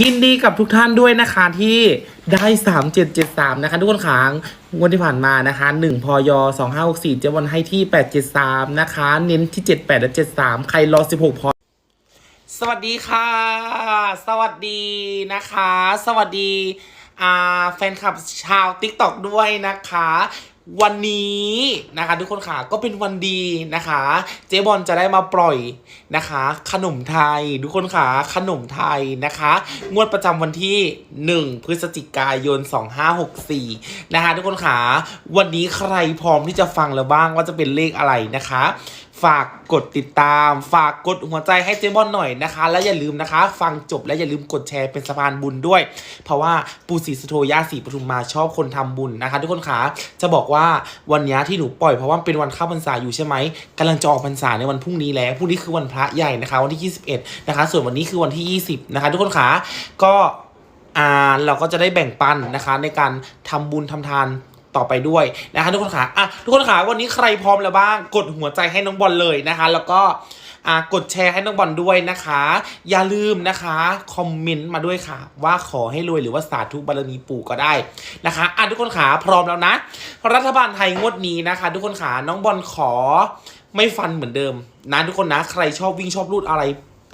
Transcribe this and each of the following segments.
ยินดีกับทุกท่านด้วยนะคะที่ได้สามเจ็ดเจ็ดสามนะคะทุกคนขางงวดที่ผ่านมานะคะหนึ่งพยสองห้าหกสี่เจ๊วันให้ที่แปดเจ็ดสามนะคะ เน้นที่เจ็ดแปดและเจ็ดสามใครรอสิบหกพอสวัสดีค่ะ สวัสดีนะคะ สวัสดีอ่าแฟนคลับชาว t ิ k t o k ด้วยนะคะ วันนี้นะคะทุกคนค่ะก็เป็นวันดีนะคะ เจ๊บอลจะได้มาปล่อยนะคะ ขนมไทยทุกคนค่ะขนมไทยนะคะ งวดประจำวันที่ 1 พฤศจิกายน 2564 นะคะทุกคนค่ะวันนี้ใครพร้อมที่จะฟังแล้วบ้างว่าจะเป็นเลขอะไรนะคะ ฝากกดติดตาม ฝากกดหัวใจให้เจมอนหน่อยนะคะ และอย่าลืมนะคะ ฟังจบและอย่าลืมกดแชร์เป็นสะพานบุญด้วย เพราะว่าปูศรีสุโธย่าศรีปทุมมาชอบคนทำบุญนะคะ ทุกคนคะจะบอกว่าวันนี้ที่หนูปล่อยเพราะว่าเป็นวันเข้าพรรษาอยู่ใช่ไหมกำลังจะออกพรรษาในวันพรุ่งนี้แล้วพรุ่งนี้คือวันพระใหญ่นะคะ วันที่ 21 นะคะ ส่วนวันนี้คือวันที่ 20 นะคะ ทุกคนคะก็อ่าเราก็จะได้แบ่งปันนะคะในการทำบุญทำทาน ต่อไปด้วยนะคะทุกคนค่ะอะทุกคนค่ะวันนี้ใครพร้อมแล้วบ้างกดหัวใจให้น้องบอลเลยนะคะ แล้วก็กดแชร์ให้น้องบอลด้วยนะคะ อย่าลืมนะคะคอมเมนต์มาด้วยค่ะ ว่าขอให้รวยหรือว่าสาธุบารมีปู่ก็ได้นะคะอะทุกคนค่ะพร้อมแล้วนะ รัฐบาลไทยงวดนี้นะคะ ทุกคนค่ะน้องบอลขอไม่ฟันเหมือนเดิมนะทุกคนนะใครชอบวิ่งชอบรูดอะไร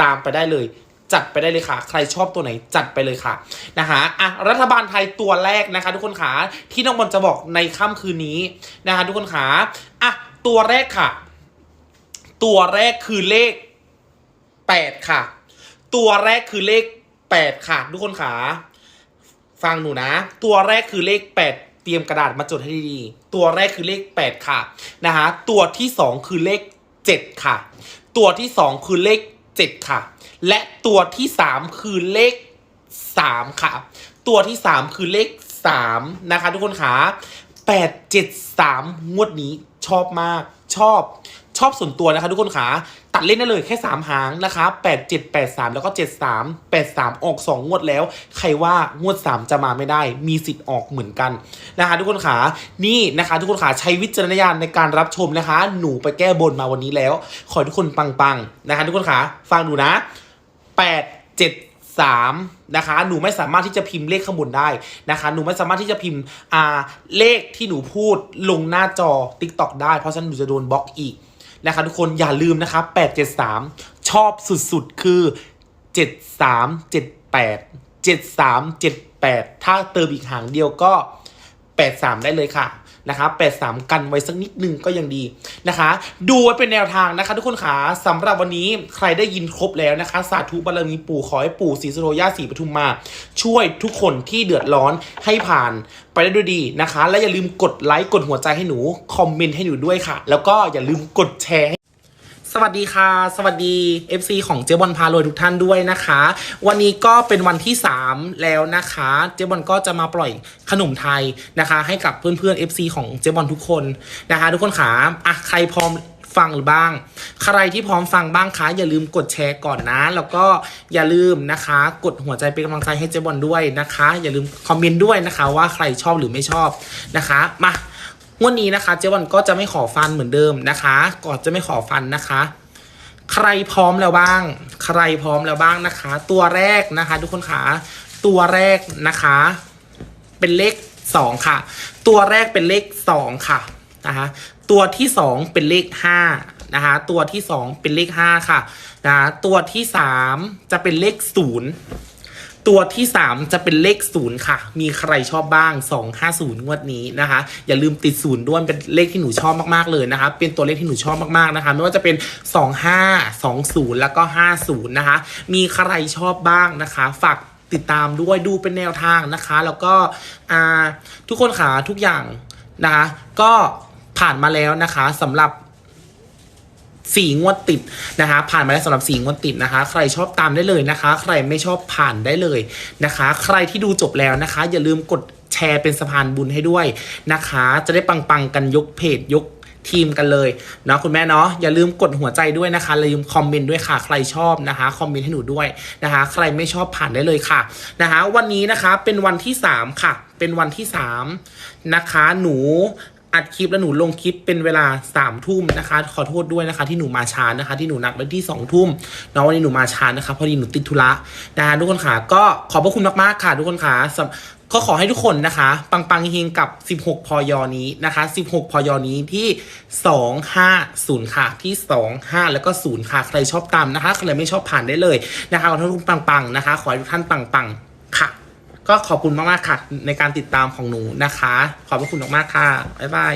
ตามไปได้เลย จัดไปได้เลยค่ะ ใครชอบตัวไหนจัดไปเลยค่ะนะคะอะรัฐบาลไทยตัวแรกนะคะ ทุกคนขาที่น้องบอลจะบอกในค่ำคืนนี้นะคะทุกคนขาอะตัวแรกค่ะ ตัวแรกคือเลขแปดค่ะ ตัวแรกคือเลขแปดค่ะ ทุกคนขาฟังหนูนะ ตัวแรกคือเลขแปดเตรียมกระดาษมาจดให้ดีๆ ตัวแรกคือเลขแปดค่ะนะคะตัวที่สองคือเลขเจ็ดค่ะ ตัวที่สองคือเลข เจ็ดค่ะ และตัวที่สามคือเลขสามค่ะ ตัวที่สามคือเลขสามนะคะ ทุกคนค่ะแปดเจ็ดสามงวดนี้ชอบมากชอบ ชอบส่วนตัวนะคะทุกคนขาตัดเล่นได้เลยแค่ 3 หางนะคะ 8 7 8 3 แล้วก็ 7 3 8 3 ออก 2 งวดแล้ว ใครว่างวด 3 จะมาไม่ได้ มีสิทธิ์ออกเหมือนกันนะคะทุกคนขานี่นะคะ ทุกคนขาใช้วิจารณญาณในการรับชมนะคะ หนูไปแก้บนมาวันนี้แล้ว ขอให้ทุกคนปังๆนะคะ ทุกคนขาฟังดูนะ 8 7 3นะคะหนูไม่สามารถที่จะพิมพ์เลขข้างบนได้นะคะ หนูไม่สามารถที่จะพิมพ์อ่าเลขที่หนูพูดลงหน้าจอ TikTok ได้ เพราะฉะนั้นหนูจะโดนบล็อกอีก นะคะทุกคนอย่าลืมนะคะ873 ชอบสุดๆ คือ 7378 7378 ถ้าเติมอีกหางเดียวก็ 83 ได้เลยค่ะ นะคะ83กันไว้สักนิดนึงก็ยังดีนะคะ ดูไว้เป็นแนวทางนะคะ ทุกคนขาสำหรับวันนี้ใครได้ยินครบแล้วนะคะ สาธุบารมีปู่ขอให้ปู่ศรีสุโธย่าศรีปทุมมา ช่วยทุกคนที่เดือดร้อนให้ผ่านไปได้ด้วยดีนะคะ และอย่าลืมกดไลค์กดหัวใจให้หนู คอมเมนต์ให้หนูด้วยค่ะ แล้วก็อย่าลืมกดแชร์ สวัสดีค่ะ สวัสดี FC ของเจ๊บอลพารวยทุกท่านด้วยนะคะ วันนี้ก็เป็นวันที่ 3 แล้วนะคะ เจ๊บอลก็จะมาปล่อยขนมไทยนะคะ ให้กับเพื่อนๆ FC ของเจ๊บอลทุกคนนะคะ ทุกคนขาอะใครพร้อมฟังหรือบ้าง ใครที่พร้อมฟังบ้างคะอย่าลืมกดแชร์ก่อนนะ แล้วก็อย่าลืมนะคะ กดหัวใจเป็นกำลังใจให้เจ๊บอลด้วยนะคะ อย่าลืมคอมเมนต์ด้วยนะคะ ว่าใครชอบหรือไม่ชอบนะคะมา งวดนี้นะคะเจ๊วันก็จะไม่ขอฟันเหมือนเดิมนะคะก่อนจะไม่ขอฟันนะคะ ใครพร้อมแล้วบ้าง ใครพร้อมแล้วบ้างนะคะ ตัวแรกนะคะ ทุกคนขาตัวแรกนะคะ เป็นเลขสองค่ะ ตัวแรกเป็นเลขสองค่ะนะคะตัวที่สองเป็นเลขห้านะคะตัวที่สองเป็นเลขห้าค่ะนะตัวที่สามจะเป็นเลขศูนย์ ตัวที่ 3 จะเป็นเลขศูนย์ค่ะ มีใครชอบบ้าง 250 งวดนี้นะคะ อย่าลืมติดศูนย์ด้วยเป็นเลขที่หนูชอบมากๆเลยนะคะ เป็นตัวเลขที่หนูชอบมากๆนะคะ ไม่ว่าจะเป็น 25 20 แล้วก็ 50 นะคะ มีใครชอบบ้างนะคะ ฝากติดตามด้วยดูเป็นแนวทางนะคะ แล้วก็ทุกคนค่ะทุกอย่างนะคะ ก็ผ่านมาแล้วนะคะสำหรับ สี่งวดติดนะคะ ผ่านมาแล้วสำหรับสี่งวดติดนะคะ ใครชอบตามได้เลยนะคะ ใครไม่ชอบผ่านได้เลยนะคะ ใครที่ดูจบแล้วนะคะ อย่าลืมกดแชร์เป็นสะพานบุญให้ด้วยนะคะ จะได้ปังๆกันยกเพจยกทีมกันเลยเนาะคุณแม่เนาะอย่าลืมกดหัวใจด้วยนะคะลืมคอมเมนต์ด้วยค่ะใครชอบนะคะคอมเมนต์ให้หนูด้วยนะคะ ใครไม่ชอบผ่านได้เลยค่ะนะคะ วันนี้นะคะเป็นวันที่สามค่ะ เป็นวันที่สามนะคะ หนู อัดคลิปแล้วหนูลงคลิปเป็นเวลาสามทุ่มนะคะ ขอโทษด้วยนะคะ ที่หนูมาช้านะคะ ที่หนูนัดไว้ที่สองทุ่มเนาะวันนี้หนูมาช้านะคะพอดีหนูติดธุระนะคะทุกคนค่ะก็ขอบพระคุณมากๆค่ะ ทุกคนค่ะก็ขอให้ทุกคนนะคะ ปังปังเฮงกับ 16 พอยอนี้นะคะ 16 พอยอนี้ที่ 250 ค่ะ ที่ 25 แล้วก็ 0 ค่ะ ใครชอบตามนะคะ ใครไม่ชอบผ่านได้เลยนะคะขอให้ทุกคนปังๆนะคะ ขอให้ทุกท่านปังๆค่ะ ก็ขอบคุณมาก ๆ ค่ะ ในการติดตามของหนูนะคะ ขอบพระคุณมาก ๆ ค่ะ บ๊ายบาย